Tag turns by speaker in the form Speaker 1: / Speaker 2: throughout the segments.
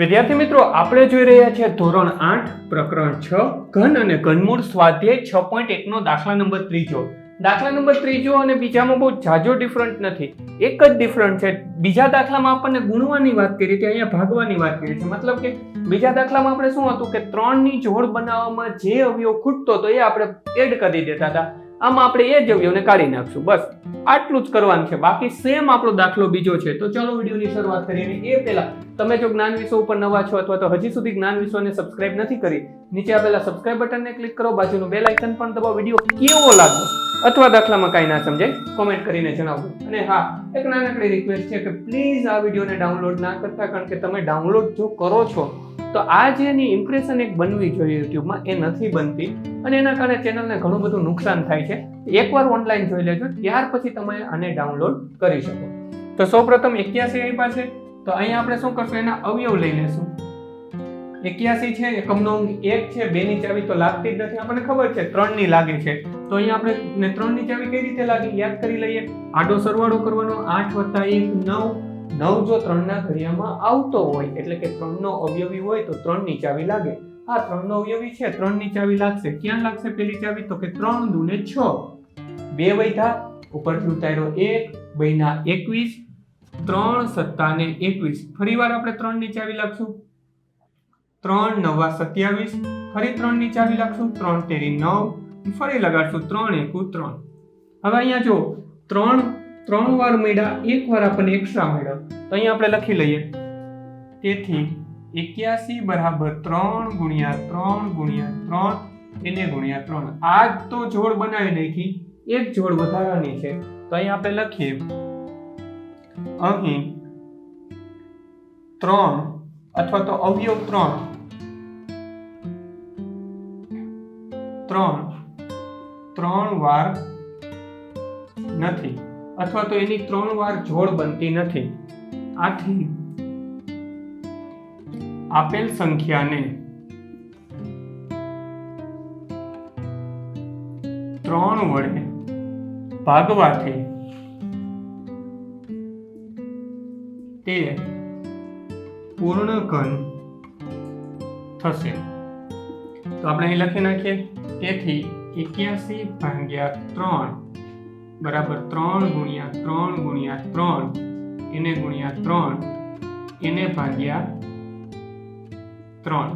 Speaker 1: વિદ્યાર્થી મિત્રો, આપણે જોઈ રહ્યા છીએ ધોરણ આઠ, પ્રકરણ છ, ઘન અને ઘનમૂળ સ્વાધ્યાય છ પોઈન્ટ એકનો દાખલા નંબર ત્રીજો. દાખલા નંબર ત્રીજો અને બીજામાં બહુ જાજો ડિફરન્ટ નથી. એક જ ડિફરન્ટ છે. બીજા દાખલામાં આપણને ગુણવાની વાત કરી હતી, અહીંયા ભાગવાની વાત કરી છે. મતલબ કે બીજા દાખલામાં આપણે શું હતું કે ત્રણની જોડ બનાવવામાં જે અવયવ ખૂટતો હતો એ આપણે એડ કરી દેતા હતા. આમાં આપણે એ જ કાઢી નાખશું, બસ. આટલું જ કરવાનું છે. બાકી સેમ આપણો દાખલો બીજો છે. તો ચલો વિડીયોની શરૂઆત કરીએ એ પહેલા તમે જો જ્ઞાન વિશ્વ ઉપર નવા છો અથવા તો હજી સુધી જ્ઞાન વિશ્વને સબસ્ક્રાઇબ નથી કરી, નીચે આપેલા સબસ્ક્રાઇબ બટનને ક્લિક કરો, બાજુનું બેલ આઇકન પણ દબાવો. વીડિયો કેવો લાગ્યો અથવા દાખલામાં કાંઈ ના સમજાય કોમેન્ટ કરીને જણાવો. અને હા, એક નાનકડી રિક્વેસ્ટ છે કે પ્લીઝ આ વિડીયોને ડાઉનલોડ ના કરતા, કારણ કે તમે ડાઉનલોડ જો કરો છો તો આ જે એની ઇમ્પ્રેશન એક બનવી જોઈએ યુટ્યુબમાં, એ નથી બનતી. અને એના કારણે ચેનલને ઘણું બધું નુકસાન થાય છે. એકવાર ઓનલાઈન જોઈ લેજો, ત્યાર પછી તમે આને ડાઉનલોડ કરી શકો. તો સૌપ્રથમ એક્યાસી આપ્યા છે. તો અહીંયા આપણે શું કરશું? એના અવયવ લઈ લેશું. એક્યાસી છે એકમનો અંક એક છે બે ની ચાવી તો લાગતી જ નથી. આપણને ખબર છે ત્રણની લાગે છે. તો અહીંયા આપણે ને ત્રણની ચાવી કઈ રીતે લાગે? યાદ કરી લઈએ. આડો સરવાળો કરવાનો, આઠ વત્તા એક, નવ નવ જો ત્રણના ઘડિયામાં આવતો હોય, એટલે કે ત્રણનો અવયવી હોય તો ત્રણની ચાવી લાગે. આ ત્રણનો અવયવી છે, ત્રણની ચાવી લાગશે. ક્યાં લાગશે પેલી ચાવી? તો કે ત્રણ દુને છ. બે વૈધા ઉપરથી ઉતાર્યો એક બહીના એકવીસ, ત્રણ સત્તાને એકવીસ. ફરી વાર આપણે ત્રણની ચાવી લાગશું. ત્રણ નવા સત્યાવીસ. ફરી ત્રણની ચાવી લાગશું. ત્રણ તેરી નવ. ફરી લગાડશું ત્રણ એકુ ત્રણ. હવે અહીંયા જો ત્રણ ત્રણ વાર મળ્યા, એક વાર આપણને એક્સ્ટ્રા મળ્યા. તો અહીં આપણે લખી લઈએ. તેથી એક્યાસી બરાબર ત્રણ ગુણ્યા ત્રણ ગુણ્યા ત્રણ, એને ગુણ્યા ત્રણ. આ જ તો જોડ બનાવી નાખી, એક જોડ વધારાની છે. તો અહીં આપણે લખીએ, અહીં ત્રણ અથવા તો અવયવ ત્રણ. ત્રણ ત્રણ વાર નથી. અથવા તો એની ત્રણ વાર જોડ બનતી નથી. આથી આપેલ સંખ્યાને ત્રણ વડે ભાગવાથી તે પૂર્ણ ઘન થશે. તો આપણે અહીં લખી નાખીએ. તેથી એક્યાસી ભાગ્યા ત્રણ બરાબર ત્રણ ગુણ્યા ત્રણ ગુણ્યા ત્રણ. એને ગુણ્યા ત્રણ. એને ભાગ્યા ત્રણ.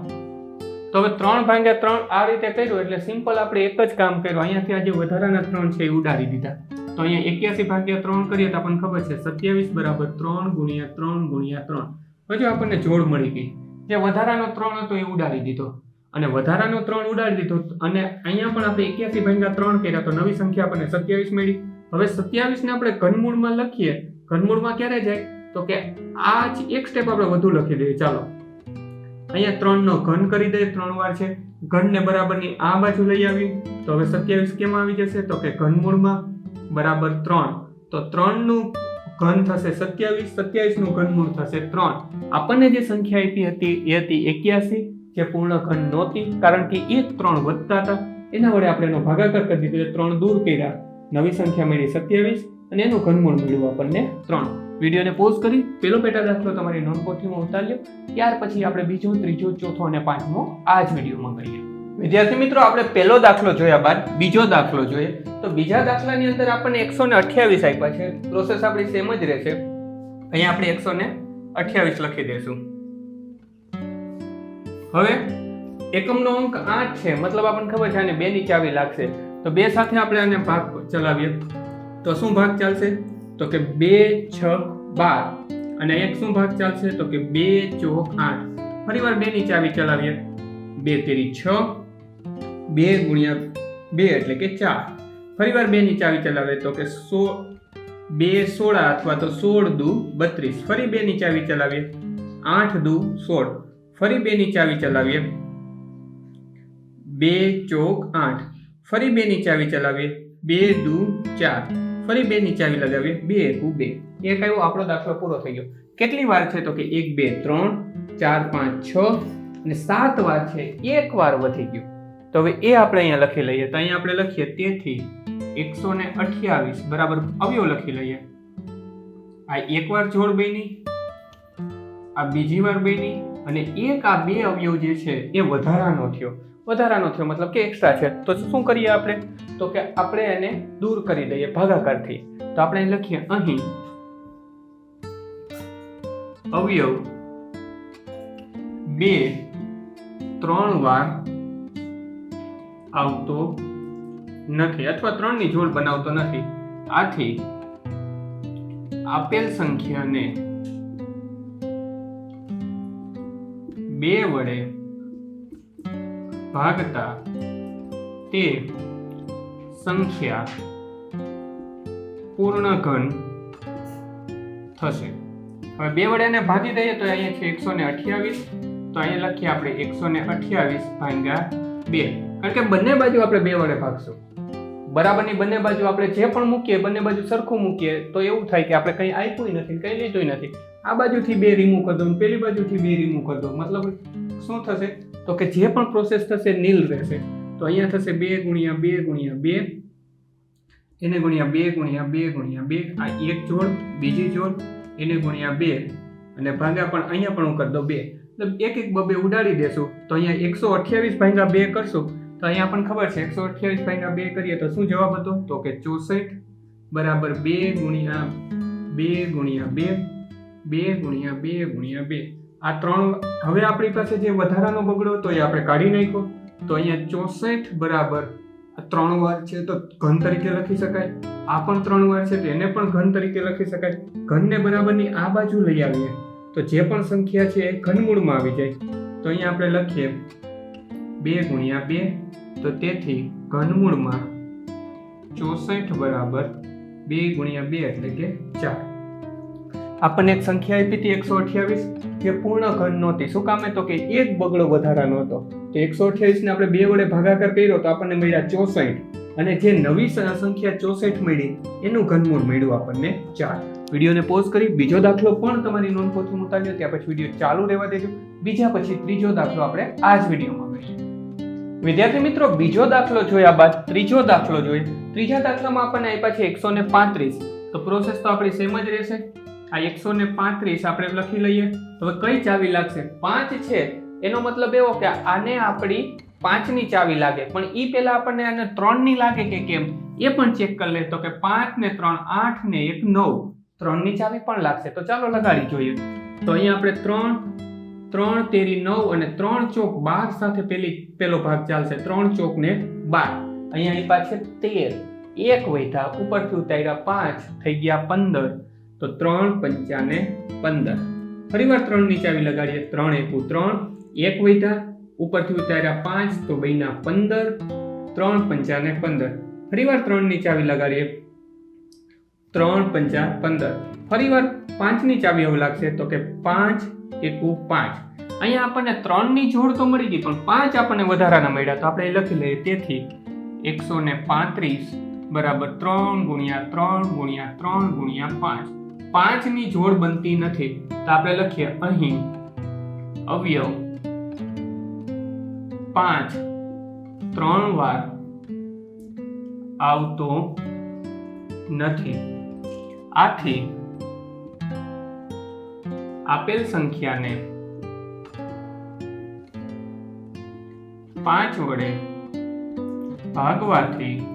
Speaker 1: તો હવે ત્રણ ભાગ્યા ત્રણ આ રીતે કર્યું એટલે સિમ્પલ આપણે એક જ કામ કર્યું. અહીંયાથી આજે વધારાના ત્રણ છે એ ઉડાડી દીધા. તો અહીંયા એક્યાસી ભાગ્યા ત્રણ કરીએ તો આપણને ખબર છે સત્યાવીસ બરાબર ત્રણ ગુણ્યા ત્રણ ગુણ્યા ત્રણ. હજુ આપણને જોડ મળી ગઈ. જે વધારાનો ત્રણ હતો એ ઉડાડી દીધો. અને વધારાનો ત્રણ ઉડાડી દીધો અને અહીંયા પણ આપણે એક્યાસી ભાગ્યા ત્રણ કર્યા તો નવી સંખ્યા આપણને સત્યાવીસ મળી. હવે સત્યાવીસ ને આપણે ઘનમૂળમાં લખીએ. ઘનમૂળમાં ક્યારે જાય? તો કે આ જ એક સ્ટેપ આપણે વધુ લખી દઈએ. ચાલો. અહીંયા ત્રણ નો ઘન કરી દઈએ. ત્રણ વાર છે. ઘન ને બરાબરની આ બાજુ લઈ આવી તો હવે સત્યાવીસ કેમ આવી જશે? તો કે ઘનમૂળમાં બરાબર ત્રણ. તો ત્રણનું ઘન થશે સત્યાવીસ સત્યાવીસનું ઘનમૂળ થશે ત્રણ. આપણને જે સંખ્યા આપી હતી, એ હતી એક્યાસી, જે પૂર્ણ ઘન નહોતી, કારણ કે એક ત્રણ વધતા હતા. એના વડે આપણે એનો ભાગાકાર કરી દીધો. ત્રણ દૂર કર્યા. નવી સંખ્યા મળી સત્યાવીસ અને એનું ઘનમૂળ મળ્યું આપણને ત્રણ. વિડીયોને પોઝ કરી, પેલો પેટા દાખલો તમારી નોંધપોથીમાં ઉતાર્યો ત્યાર પછી આપણે બીજો, ત્રીજો, ચોથો અને પાંચમો આ જ વિડીયોમાં કરીએ. વિદ્યાર્થી મિત્રો, આપણે પહેલો દાખલો જોયા બાદ બીજો દાખલો જોઈએ. તો બીજા દાખલાની અંદર આપણને એકસો ને અઠ્યાવીસ આપ્યા છે. પ્રોસેસ આપણી સેમ જ રહેશે. અહીંયા આપણે એકસો ને અઠ્યાવીસ લખી દઈશું. હવે એકમનો અંક આઠ છે. મતલબ આપણને ખબર છે આને બે ની ચાવી લાગશે. તો બે સાથે આપણે આને ભાગ ચલાવીએ. તો શું ભાગ ચાલશે? તો કે બે, છ, બાર. અને એક શું ભાગ ચાલશે? તો કે બે, ચોક, આઠ. ફરી વાર બે ની ચાવી ચલાવીએ. બે તેરી છ, બે ગુણ્યા બે એટલે કે ચાર. ફરી વાર બે ની ચાવી ચલાવીએ. તો કે સો, બે સોળા અથવા તો સોળ દુ બત્રીસ. ફરી બે ની ચાવી ચલાવીએ. આઠ દુ સોળ. ફરી બે ની ચાવી ચલાવીએ. બે, ચોક, આઠ. ફરી બે ની ચાવી ચલાવીએ. બે, દુ, ચાર. ફરી બે ની ચાવી લગાવીએ. બે એકુ બે. એક આવ્યો, આપણો દાખલો પૂરો થઈ ગયો. કેટલી વાર છે તો કે એક, બે, ત્રણ, ચાર, પાંચ, છ અને સાત વાર છે. એક વાર વધી ગયું. તો હવે એ આપણે અહીંયા લખી લઈએ. તો અહીંયા આપણે લખીએ તેથી એકસો ને અઠ્યાવીસ. બરાબર અવયવ લખી લઈએ. આ એક વાર જોડ બની, આ બીજી વાર બની અને એક આ બે અવયવ જે છે એ વધારાનો થયો. વધારાનો થયો, મતલબ કે એક્સ્ટ્રા છે. તો શું કરીએ આપણે? તો કે આપણે એને દૂર કરી દઈએ ભાગાકારથી. તો આપણે લખીએ, અહીં અવયવ બે, ત્રણ વાર આવતો નથી અથવા ત્રણની જોડ બનાવતો નથી. આથી આપેલ સંખ્યાને બે વડે ભાગતા તે સંખ્યા પૂર્ણઘન થશે. હવે બે વડે એને ભાગી દઈએ તો અહીંયા છે એકસો ને અઠ્યાવીસ. તો અહીંયા લખીએ આપણે એકસો ને અઠ્યાવીસ ભાંગ્યા બે. કારણ કે બંને બાજુ આપણે બે વડે ભાગશું. બરાબરની બંને બાજુ આપણે જે પણ મૂકીએ, બંને બાજુ સરખું મૂકીએ, તો એવું થાય કે આપણે કંઈ આપ્યું નથી કંઈ લીધું નથી. આ બાજુથી બે રીમૂવ કરી દો પેલી બાજુથી બે રીમૂવ કરી દો મતલબ શું થશે? તો કે જે પણ પ્રોસેસ થશે નીલ રહેશે. તો અહીંયા થશે બે ગુણ્યા બે ગુણ્યા બે, એને ગુણ્યા બે ગુણ્યા બે ગુણ્યા બે, આ એક જોડ, બીજી જોડ, એને ગુણ્યા બે. અને ભાગ્યા પણ અહીંયા પણ હું કરી દઉં બે. મતલબ એક એક બબે ઉડાડી દેશું, તો અહીંયા એકસો અઠ્યાવીસ ભાગ્યા બે કરશું. તો અહીંયા પણ ખબર છે, એકસો અઠ્યાવીસ ભાગ્યા બે કરીએ તો શું જવાબ હતો? તો કે ચોસઠ બરાબર બે ગુણ્યા બે ગુણ્યા બે બે ગુણ્યા બે ગુણ્યા બે. આ ત્રણ, હવે આપણી પાસે જે વધારાનો બગડો હતો એ આપણે કાઢી નાખ્યો. તો અહીંયા ચોસઠ બરાબર આ ત્રણ વાર છે તો ઘન તરીકે લખી શકાય. આ પણ ત્રણ વાર છે તો એને પણ ઘન તરીકે લખી શકાય. ઘનને બરાબરની આ બાજુ લઈ આવીએ. તો જે પણ સંખ્યા છે એ ઘનમૂળમાં આવી જાય. તો અહીંયા આપણે લખીએ બે ગુણ્યા બે. તો તેથી ઘનમૂળમાં ચોસઠ બરાબર બે ગુણ્યા બે એટલે કે ચાર. આપણને એક સંખ્યા આપી હતી એકસો અઠ્યાવીસ, જે પૂર્ણ ઘન નહોતી. શું કામે તો કે એક બગડો વધારાનો હતો તો એકસો અઠ્યાવીસને આપણે બે વડે ભાગાકાર કર્યો તો આપણને મળ્યા ચોસઠ. અને જે નવી સંખ્યા ચોસઠ મળી, એનું ઘનમૂળ મળ્યું આપણને ચાર. વિડીયોને પોઝ કરી, બીજો દાખલો પણ તમારી નોંધપોથી ઉતાર્યો ત્યાં પછી વીડિયો ચાલુ રહેવા દેજો. બીજા પછી ત્રીજો દાખલો આપણે આ જ વિડીયોમાં મળીશું. વિદ્યાર્થી મિત્રો, બીજો દાખલો જોયા બાદ ત્રીજો દાખલો જોઈએ. ત્રીજા દાખલામાં આપણને આપ્યા છે એકસો ને પાંત્રીસ. તો પ્રોસેસ તો આપણી સેમ જ રહેશે. આ એકસો ને પાંત્રીસ આપણે લખી લઈએ. હવે કઈ ચાવી લાગશે? પાંચ છે. એનો મતલબ એવો કે આને આપણી પાંચની ચાવી લાગે. પણ એ પહેલા આપણને આને ત્રણની લાગે કે કેમ? એ પણ ચેક કરી લે. તો કે પાંચ ને ત્રણ, આઠ ને એક, નવ. ત્રણની ચાવી પણ લાગશે. તો ચાલો લગાડી જોઈએ. તો અહીંયા આપણે ત્રણ ત્રણ તેરી નવ અને ત્રણ ચોક બાર સાથે પેલી, પેલો ભાગ ચાલશે. ત્રણ ચોક ને બાર. અહીંયા એ પાછે તેર. એક વૈધા. ઉપરથી ઉતાર્યા પાંચ. થઈ ગયા પંદર. તો ત્રણ પંચાને પંદર. ફરીવાર ત્રણની ચાવી લગાડીએ. ત્રણ એકુ ત્રણ. એક વધ્યા ઉપરથી ઉતાર્યા પાંચ. તો બૈના પંદર. ત્રણ પંચાને પંદર. ફરીવાર ત્રણની ચાવી લગાડીએ. ત્રણ પંચા પંદર. ફરીવાર પાંચની ચાવી એવું લાગશે તો કે પાંચ એકુ પાંચ. અહીંયા આપણને ત્રણની જોડ તો મળી ગઈ, પણ પાંચ આપણને વધારાના મળ્યા. તો આપણે લખી લઈએ. તેથી એકસો ને પાંત્રીસ બરાબર ત્રણ ગુણ્યા ત્રણ ગુણ્યા ત્રણ ગુણ્યા પાંચ. પાંચની જોડ બનતી નથી. તો આપણે લખીએ અહીં. અવયવ. પાંચ. ત્રણ વાર આવતો નથી. આથી આપેલ સંખ્યાને પાંચ વડે ભાગવાથી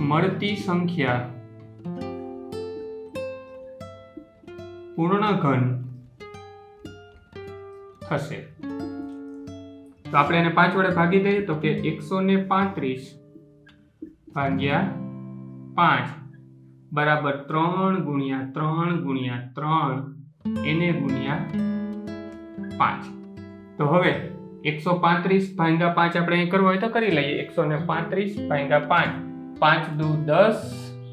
Speaker 1: મળતી સંખ્યા પૂર્ણ ઘન થશે. તો આપણે એને પાંચ વડે ભાગી દઈએ તો કે એકસો ને પાંત્રીસ ભાગ્યા પાંચ. બરાબર ત્રણ ગુણ્યા ત્રણ ગુણ્યા ત્રણ એને ગુણ્યા પાંચ. તો હવે એકસો પાંત્રીસ ભાંગા પાંચ આપણે અહીં કરવો હોય તો કરી લઈએ. એકસો ને પાંત્રીસ ભાંગા પાંચ. પાંચ દુ દસ,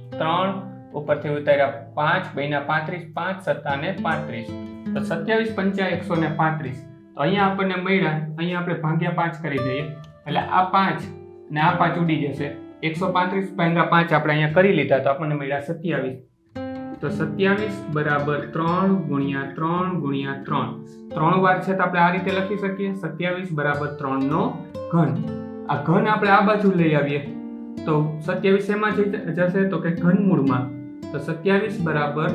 Speaker 1: ત્રણ ઉપરથી ઉતાર્યા પાંચ બહીના પાંત્રીસ, પાંચ, સત્તા ને પાંત્રીસ. તો સત્યાવીસ પંચા એકસો ને પાંત્રીસ. તો અહીંયા આપણને મળ્યા, અહીંયા આપણે ભાગ્યા પાંચ કરી દઈએ. એટલે આ પાંચ ને આ પાંચ ઉડી જશે. એકસો પાંત્રીસ ભાગ્યા પાંચ આપણે અહીંયા કરી લીધા તો આપણને મળ્યા સત્યાવીસ. તો સત્યાવીસ બરાબર ત્રણ ગુણ્યા ત્રણ ગુણ્યા ત્રણ. ત્રણ વાર છે તો આપણે આ રીતે લખી શકીએ. સત્યાવીસ બરાબર ત્રણ નો ઘન. આ ઘન આપણે આ બાજુ લઈ આવીએ. તો સત્યાવીસ એમાં જશે? તો કે ઘનમૂળમાં. તો સત્યાવીસ બરાબર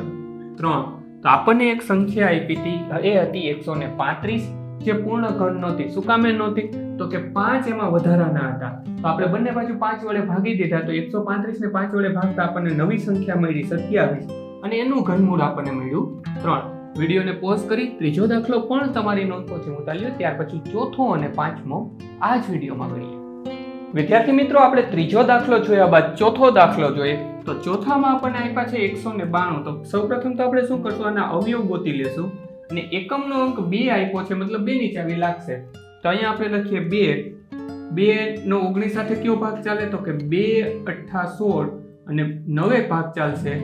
Speaker 1: ત્રણ. તો આપણને એક સંખ્યા આપી હતી, એ હતી એકસો ને પાંત્રીસ, જે પૂર્ણ ઘન નહોતી. શું કામે નહોતી? તો કે પાંચ એમાં વધારાના હતા. તો આપણે બંને બાજુ પાંચ વડે ભાગી દીધા, તો એકસો પાંત્રીસ ને પાંચ વડે ભાગતા આપણને નવી સંખ્યા મળી સત્યાવીસ. અને એનું ઘનમૂળ આપણને મળ્યું ત્રણ. વિડીયોને પોઝ કરી, ત્રીજો દાખલો પણ તમારી નોંધપોથી ઉતાર્યો ત્યાર પછી ચોથો અને પાંચમો આ જ વિડીયોમાં ગણીએ વિદ્યાર્થી મિત્રો, આપણે ત્રીજો દાખલો જોયા બાદ ચોથો દાખલો જોઈએ. તો ચોથામાં આપણને આપ્યા છે એકસો ને બાણું. તો સૌપ્રથમ તો આપણે શું કરશું? આના અવયવ ગોતી લેશું. અને એકમનો અંક બે આપ્યો છે, મતલબ બે ની ચાવી લાગશે. તો અહીંયા આપણે લખીએ બે. બે નો ઓગણીસ સાથે કયો ભાગ ચાલે? તો કે બે અઠ્ઠા સોળ અને નવે ભાગ ચાલશે.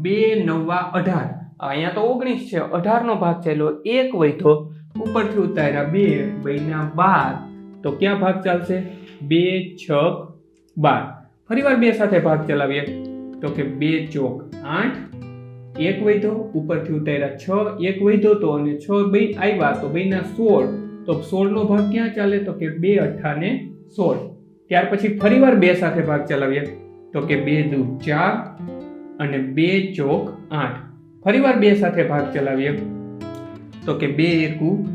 Speaker 1: બે નવા અઢાર. અહીંયા તો ઓગણીસ છે અઢાર નો ભાગ ચાલ્યો. એક વૈધો. ઉપરથી ઉતાર્યા બે બૈના બાર. તો ક્યાં ભાગ ચાલશે? બે છ બાર. ફરીવાર બે સાથે ભાગ ચલાવીએ. તો કે બે ચોક આઠ, એક વૈધો, ઉપરથી ઉતાર્યા છ, એક વૈધો તો અને છ બે આવ્યા તો બેના સોળ. તો સોળનો ભાગ ક્યાં ચાલે? તો કે બે અઠ્ઠા ને સોળ. ત્યાર પછી ફરીવાર બે સાથે ભાગ ચલાવીએ. તો કે બે દુ ચાર અને બે ચોક આઠ. ફરીવાર બે સાથે ભાગ ચલાવીએ. તો કે બે એકુ,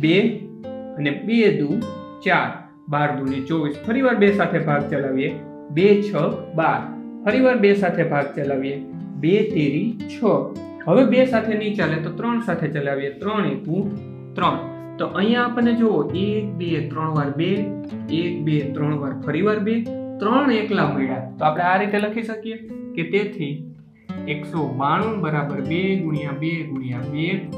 Speaker 1: બે અને બે દુ ચાર. બાર દુ ચોવીસ. ફરીવાર બે સાથે ભાગ ચલાવીએ. બે, છ, બાર. ફરીવાર બે સાથે ભાગ ચલાવીએ. બે, તેરી, છ. હવે બે સાથે નહીં ચાલે તો ત્રણ સાથે ચલાવીએ. ત્રણ એકુ ત્રણ. તો અહીંયા આપણને જુઓ, એક, બે, ત્રણ વાર બે, એક, બે, ત્રણ વાર ફરીવાર બે, ત્રણ એકલા મળ્યા. તો આપણે આ રીતે લખી શકીએ કે તેથી એકસો બાણું બરાબર બે ગુણ્યા બે ગુણ્યા બે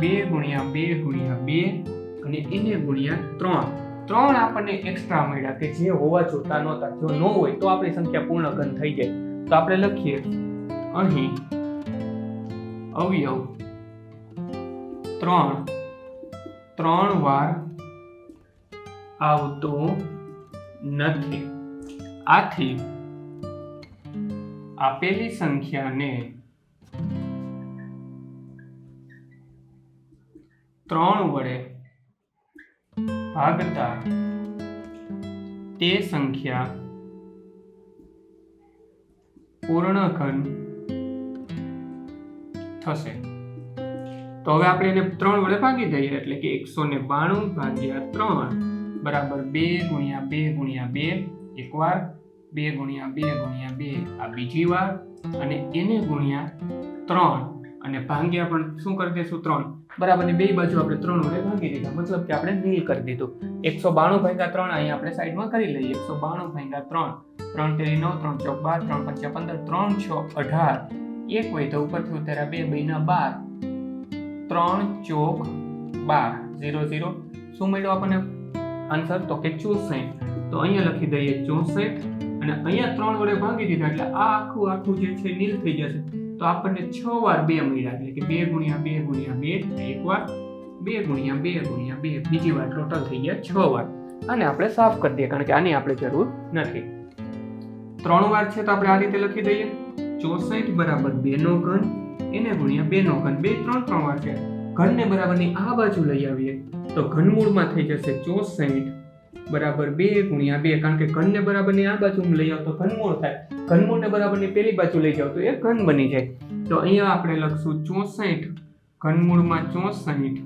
Speaker 1: બે ગુણ્યા બે ગુણ્યા બે અને એને ગુણ્યા ત્રણ. ત્રણ આપણને એક્સ્ટ્રા મળ્યા કે જે હોવા જોતા નહોતા, જો ન હોય તો આપણી સંખ્યા પૂર્ણ ઘન થઈ જાય. તો આપણે લખીએ અહીં અવયવ ત્રણ ત્રણ વાર આવતો નથી. આથી આપેલી સંખ્યાને ત્રણ વડે ભાગતા તે સંખ્યા પૂર્ણ ઘન થશે. તો હવે આપણે એને ત્રણ વડે ભાગી દઈએ, એટલે કે એકસો ને બાણું ભાગ્યા ત્રણ બરાબર બે ગુણ્યા બે ગુણ્યા બે એક વાર બે ગુણ્યા બે ગુણ્યા બે આ બીજી વાર, અને એને ગુણ્યા ત્રણ. અને ભાગ્યા પણ શું કરી દેશું? ત્રણ. બરાબર બે બાજુ આપણે ત્રણ વડે ભાગી દીધા. મતલબ કે આપણે નીલ કરી દીધું. એકસો બાણું ભાગ્યા ત્રણ, અહીંયા આપણે સાઈડમાં કરી લઈએ. એકસો બાણું ભાગ્યા ત્રણ. ત્રણ તેરી નવ, ત્રણ ચોક બાર ત્રણ પંચા પંદર, ત્રણ છ અઢાર. એક હોય તો ઉપરથી ઉતાર્યા બે બેના બાર. ત્રણ ચોક બાર. Zero zero. શું મળ્યો આપણને? આન્સર તો કે ચોસઠ. તો અહીંયા લખી દઈએ ચોસઠ. અને અહીંયા ત્રણ વડે ભાગી દીધા. એટલે આ આખું આખું જે છે, નીલ થઈ જશે. તો આપણને છ વાર બે મળ્યા એટલે કે બે ગુણ્યા બે ગુણ્યા બે એક વાર બે ગુણ્યા બે ગુણ્યા બે બીજી વાર ટોટલ થઈ ગયા છ વાર. અને આપણે સાફ કરી દઈએ કારણ કે આની આપણે જરૂર નથી. ત્રણ વાર છે તો આપણે આ રીતે લખી દઈએ. ચોસઠ બરાબર બે નો ઘન, એને ગુણ્યા બે નો ઘન. બે, ત્રણ ત્રણ વાર છે. ઘનને બરાબરની આ બાજુ લઈ આવીએ. તો ઘનમૂળમાં થઈ જશે ચોસઠ બરાબર બે ગુણ્યા બે, કારણ કે ઘનને બરાબરની આ બાજુ લઈ આવો તો ઘનમૂળ થાય. ઘનમૂળને બરાબરની પેલી બાજુ લઈ જાવ તો એ ઘન બની જાય. તો અહીંયા આપણે લખશું ચોસઠ ઘનમૂળમાં ચોસઠ,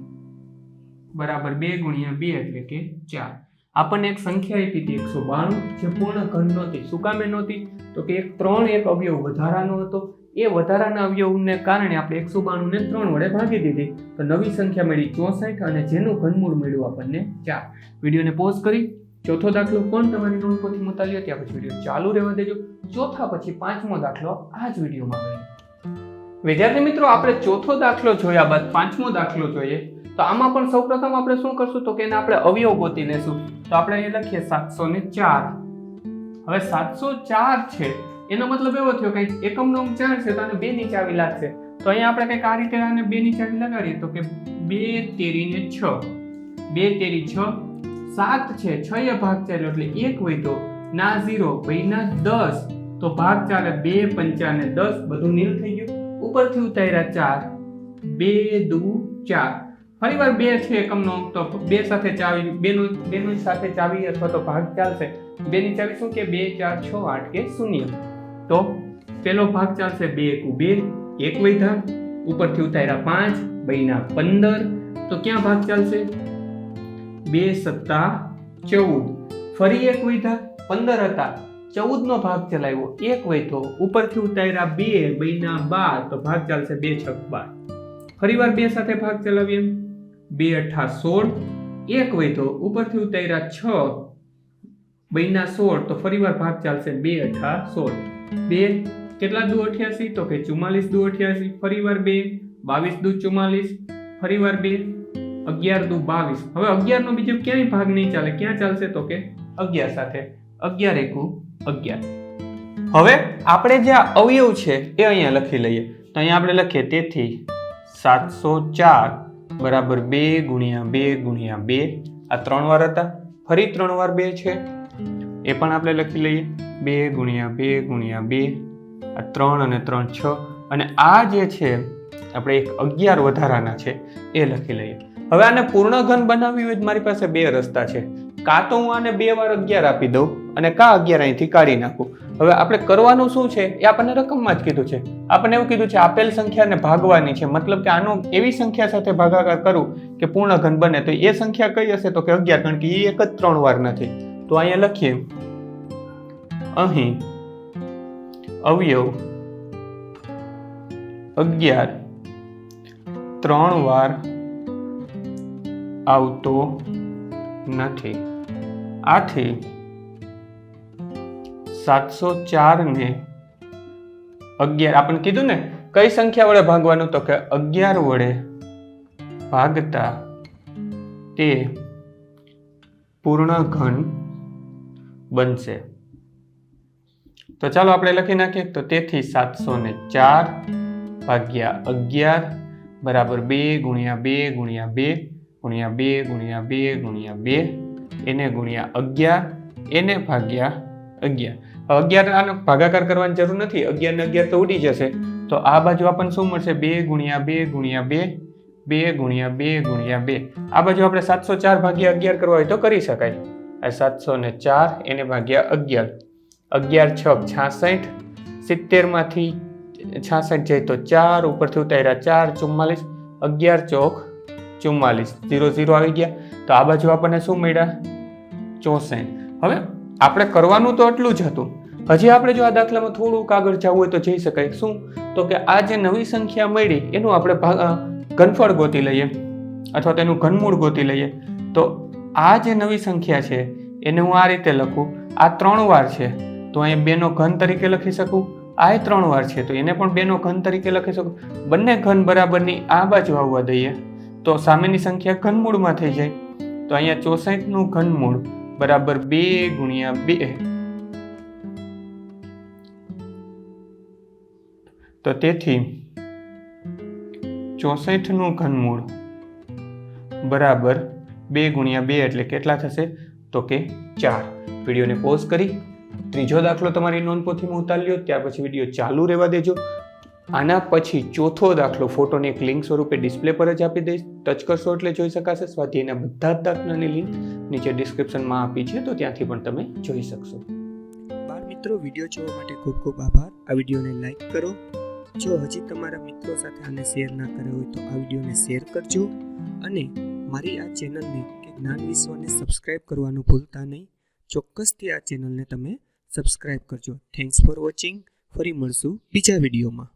Speaker 1: બરાબર બે ગુણ્યા બે એટલે કે ચાર. આપણને એક સંખ્યા આપી હતી એકસો બાણું, જે પૂર્ણ ઘન નહોતી. શું કામે નહોતી? તો કે એક ત્રણ એક અવયવ વધારાનો હતો. એ વધારાના અવયવને કારણે આપણે એકસો બાણું ને ત્રણ વડે ભાગી દીધી. તો નવી સંખ્યા મળી ચોસઠ અને જેનું ઘનમૂળ મળ્યું આપણને ચાર. વિડીયોને પોઝ કરી, ચોથો દાખલો પણ તમારી નોંધપોથી મુતાલ્યો? ત્યાં પછી વીડિયો ચાલુ રહેવા દેજો. ચોથા પછી પાંચમો દાખલો આ જ વિડીયોમાં ગઈ વિદ્યાર્થી મિત્રો, આપણે ચોથો દાખલો જોયા બાદ પાંચમો દાખલો જોઈએ. તો આમાં પણ સૌપ્રથમ આપણે શું કરશું? તો કે એને આપણે અવયવ ગોતી લેશું તો આપણે એ લખીએ સાતસો ને ચાર. હવે સાતસો ચાર છે. એનો મતલબ એવો થયો કે એકમનો અંક ચાર છે તો બે ની ચાવી લાગશે. તો અહીંયા આપણે કંઈક આ રીતે આને બે ની ચાવી લગાડીએ તો કે બે તેરી ને છ. બે તેરી છ, સાત છે, છ એ ભાગ ચાલ્યો એટલે એક હોય તો ના ઝીરો ભાઈ ના દસ. તો ભાગ ચાલે બે, પંચા ને દસ, બધું નીલ થઈ ગયું. ઉપરથી ઉતાર્યા ચાર. બે દુ ચાર. ફરીવાર બે છે એકમનો અંક તો બે સાથે ચાવી, બેનું બેનું સાથે ચાવી અથવા તો ભાગ ચાલશે. બેની ચાવી શું કે બે, ચાર, છ, આઠ કે શૂન્ય. તો પેલો ભાગ ચાલશે બે એકુ બે એક વૈધા ઉપરથી ઉતાર્યા પાંચ બહીના પંદર. તો ક્યાં ભાગ ચાલશે? બે સત્તા ચૌદ. ફરી એક વૈધા પંદર હતા. ચૌદ નો ભાગ ચલાવ્યો એક વૈધો ઉપરથી ઉતાર્યા બે બહીના બાર. તો ભાગ ચાલશે બે છક બાર. ફરીવાર બે સાથે ભાગ ચલાવીએ બે અઠા સોળ એક વૈધો ઉપરથી ઉતાર્યા છ બહીના સોળ. તો ફરીવાર ભાગ ચાલશે બે અઠા સોળ. બે, કેટલા દુ અઠ્યાસી? તો કે ચુમ્માલીસ દુ અઠ્યાસી, ફરીવાર બે, બાવીસ દુ ચુમ્માલીસ, ફરીવાર બે, અગિયાર દુ બાવીસ. હવે અગિયાર નો બીજો ક્યાંય ભાગ નહીં ચાલે, ક્યાં ચાલશે તો કે અગિયાર સાથે? અગિયાર એકુ અગિયાર. હવે આપણે જે અવયવ છે એ અહીંયા લખી લઈએ. તો અહીંયા આપણે લખીએ, તેથી સાતસો ચાર બરાબર બે ગુણ્યા બે ગુણ્યા બે. આ ત્રણ વાર હતા, ફરી ત્રણ વાર બે છે. એ પણ આપણે લખી લઈએ. બે ગુણ્યા બે ગુણ્યા બે, આ ત્રણ અને ત્રણ છ. અને આ જે છે, આપણે એક અગિયાર વધારાના છે, એ લખી લઈએ. હવે આને પૂર્ણ ઘન બનાવવી હોય મારી પાસે બે રસ્તા છે. કાં તો હું આને બે વાર અગિયાર આપી દઉં અને કા અગિયાર અહીંથી કાઢી નાખું. હવે આપણે કરવાનું શું છે? એ આપણને રકમમાં જ કીધું છે. આપણને એવું કીધું છે, આપેલ સંખ્યાને ભાગવાની છે. મતલબ કે આનો એવી સંખ્યા સાથે ભાગાકાર કરું કે પૂર્ણ ઘન બને. તો એ સંખ્યા કઈ હશે? તો કે અગિયાર, કારણ કે એ એક જ ત્રણ વાર નથી તો અહીંયા લખીએ. અહીં અવયવ અગિયાર. ત્રણ વાર આવતો નથી. આથી સાતસો ચાર ને અગિયાર. આપણને કીધું ને, કઈ સંખ્યા વડે ભાગવાનું? તો કે અગિયાર વડે ભાગતા તે પૂર્ણ ઘન બનશે. તો ચાલો આપણે લખી નાખીએ. તો તેથી સાતસો ને ચાર ભાગ્યા અગિયાર બરાબર બે ગુણ્યા બે ગુણ્યા બે ગુણ્યા બે ગુણ્યા બે ગુણ્યા બે. એને ગુણ્યા અગિયાર, એને ભાગ્યા અગિયાર. અગિયાર આનો ભાગાકાર કરવાની જરૂર નથી. અગિયાર ને અગિયાર તો ઉડી જશે. તો આ બાજુ આપણને શું મળશે? બે ગુણ્યા બે ગુણ્યા બે બે ગુણ્યા બે ગુણ્યા બે. આ બાજુ આપણે સાતસો ચાર ભાગ્યા અગિયાર કરવા હોય તો કરી શકાય. આ સાતસો ને ચાર, એને ભાગ્યા અગિયાર. અગિયાર, છ, છાસઠ. સિત્તેરમાંથી છાસઠ જાય તો ચાર, ઉપરથી ઉતાર્યા ચાર, ચુમ્માલીસ. અગિયાર ચોક, ચુમ્માલીસ. ઝીરો ઝીરો આવી ગયા. તો આ બાજુ આપણને શું મળ્યા? ચોસઠ. હવે આપણે કરવાનું તો એટલું જ હતું. હજી આપણે જો આ દાખલામાં થોડુંક આગળ જવું હોય તો જઈ શકાય. શું? તો કે આ જે નવી સંખ્યા મળી, એનું આપણે ઘનફળ ગોતી લઈએ. અથવા તેનું ઘનમૂળ ગોતી લઈએ. તો આ જે નવી સંખ્યા છે, એને હું આ રીતે લખું. આ ત્રણ વાર છે, તો અહીંયા બેનો ઘન તરીકે લખી શકું. આ ત્રણ વાર છે, તો એને પણ બેનો ઘન તરીકે લખી શકું. બંને ઘન બરાબરની આ બાજુ આવવા દઈએ, તો સામેની સંખ્યા ઘનમૂળમાં થઈ જાય. તો અહીંયા ચોસઠનું ઘનમૂળ બરાબર બે ગુણ્યા બે. તો તેથી ચોસઠનું ઘનમૂળ બરાબર બે ગુણ્યા બે એટલે કેટલા થશે? તો કે ચાર. વિડીયોને પોઝ કરી. ત્રીજો દાખલો તમારી નોંધપોથીમાં ઉતારી લ્યો. ત્યાર પછી વીડિયો ચાલુ રહેવા દેજો. આના પછી ચોથો દાખલો ફોટોને એક લિંક સ્વરૂપે ડિસ્પ્લે પર જ આપી દઈશ. ટચ કરશો એટલે જોઈ શકાશે. સ્વાધ્યાયના બધા જ દાખલાની લિંક નીચે ડિસ્ક્રિપ્શનમાં આપી છે. તો ત્યાંથી પણ તમે જોઈ શકશો.
Speaker 2: બાળ મિત્રો, વીડિયો જોવા માટે ખૂબ ખૂબ આભાર. આ વિડીયોને લાઈક કરો. જો હજી તમારા મિત્રો સાથે આને શેર ના કર્યો હોય તો આ વિડીયોને શેર કરજો. અને મારી આ ચેનલને કે જ્ઞાન વિશ્વને સબસ્ક્રાઈબ કરવાનું ભૂલતા નહીં. ચોક્કસથી આ ચેનલને તમે સબસ્ક્રાઈબ કરજો. થેન્ક્સ ફોર વોચિંગ ફરી મળશું બીજા વિડીયોમાં.